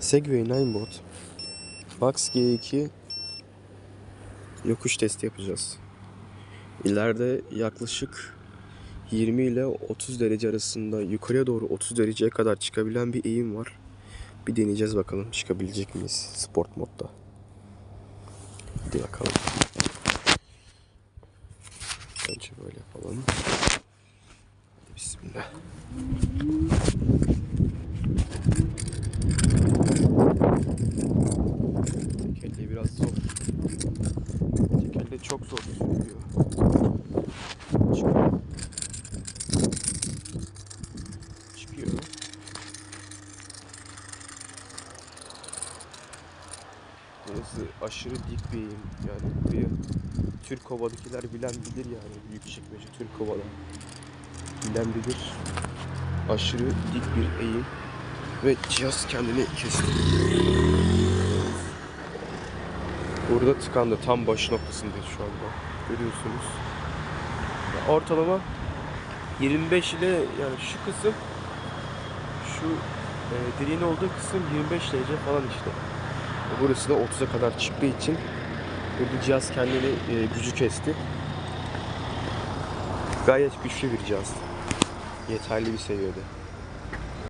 Segway Ninebot Max G2 yokuş testi yapacağız. İleride yaklaşık 20 ile 30 derece arasında yukarıya doğru 30 dereceye kadar çıkabilen bir eğim var. Bir deneyeceğiz bakalım çıkabilecek miyiz sport modda. Hadi bakalım. Önce böyle yapalım. Bismillah. Çok zor sürüyor. Çıkıyor. Çıkıyor. Burası aşırı dik bir eğim. Yani buraya Türkova'dakiler bilen bilir yani. Büyük çekmece Türkova'da. Bilen bilir. Aşırı dik bir eğim. Ve cihaz kendini kesti. Burada tıkandı. Tam baş noktasındayız şu anda. Görüyorsunuz. Ortalama 25 ile yani şu kısım şu e, deliğin olduğu kısım 25 derece falan işte. Burası da 30'a kadar çıktığı için burada cihaz kendini e, gücü kesti. Gayet güçlü bir cihaz. Yeterli bir seviyede.